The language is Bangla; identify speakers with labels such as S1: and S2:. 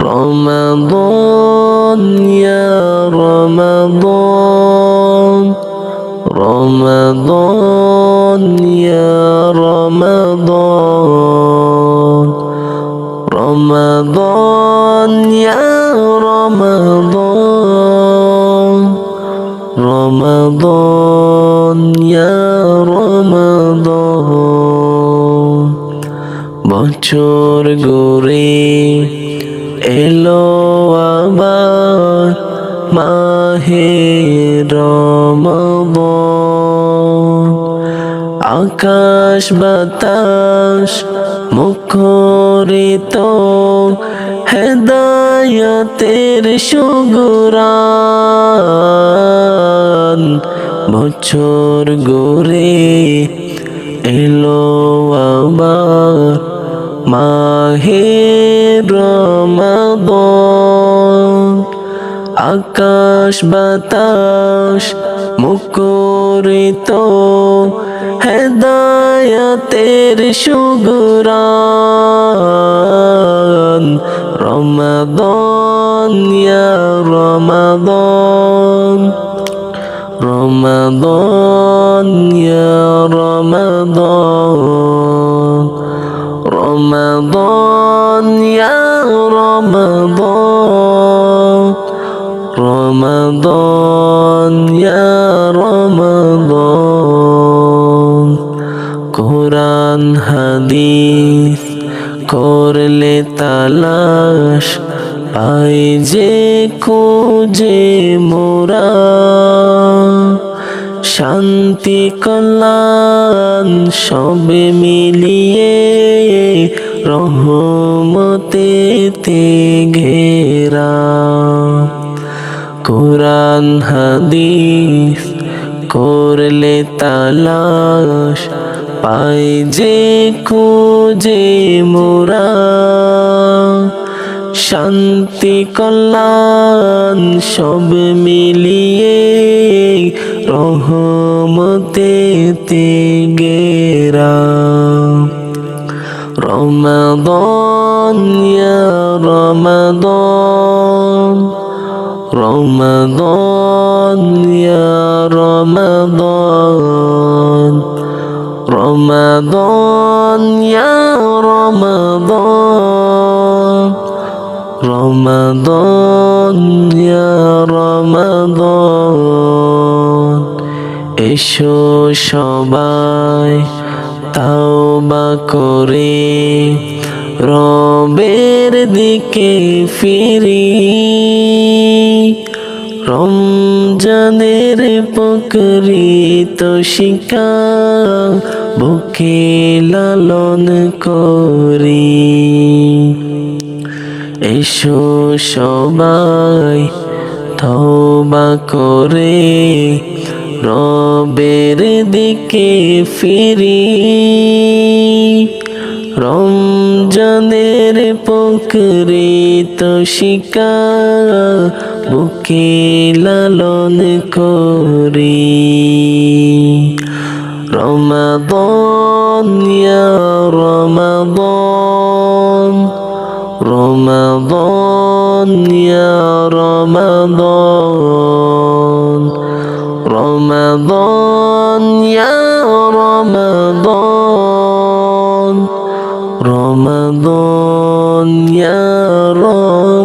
S1: رمضان يا رمضان رمضان يا رمضان رمضان يا رمضان رمضان يا رمضان بچور گوری এলো আবার মাহে রমবন আকাশ বাতাস মুখরিত হেদায়তের সুগুরান। বছর ঘুরে এলো আবার মাহে রমাদন আকাশ বাতাস মুকরিত হেদায়তের সুগুরান রমাদন ইয়া রমাদন রমাদন ইয়া রমাদন। রমাদন রমাদন রমাদন রমাদন। কোরআন হাদিস করলে তালাশ পাই যে খুঁজে মোরা। শান্তি, কল্যাণ, সবে মিলিয়ে রহমতে তে ঘেরা। কোরআন, হাদিস করলে তালাশ পাই যে খুঁজে মোরা। শান্তি, কল্যাণ, সব মিলিয়ে রহমতে গেরা। রমাদন রমাদন। রমাদন রমাদন। রমাদন রমাদন। রমাদন রমাদন। এসো সবাই, তাওবা করে রবের দিকে ফিরি। রমজানের পকরিত শিকা, বুকে লালন করি। এসো সবাই, তওবা করে রবের দিকে ফিরি। রমজানের পকরিত শিকা বুকে লালন করি। রমাদন রমাদন। রমাদন রমাদন। রমাদন রমাদন রমাদন রমাদন।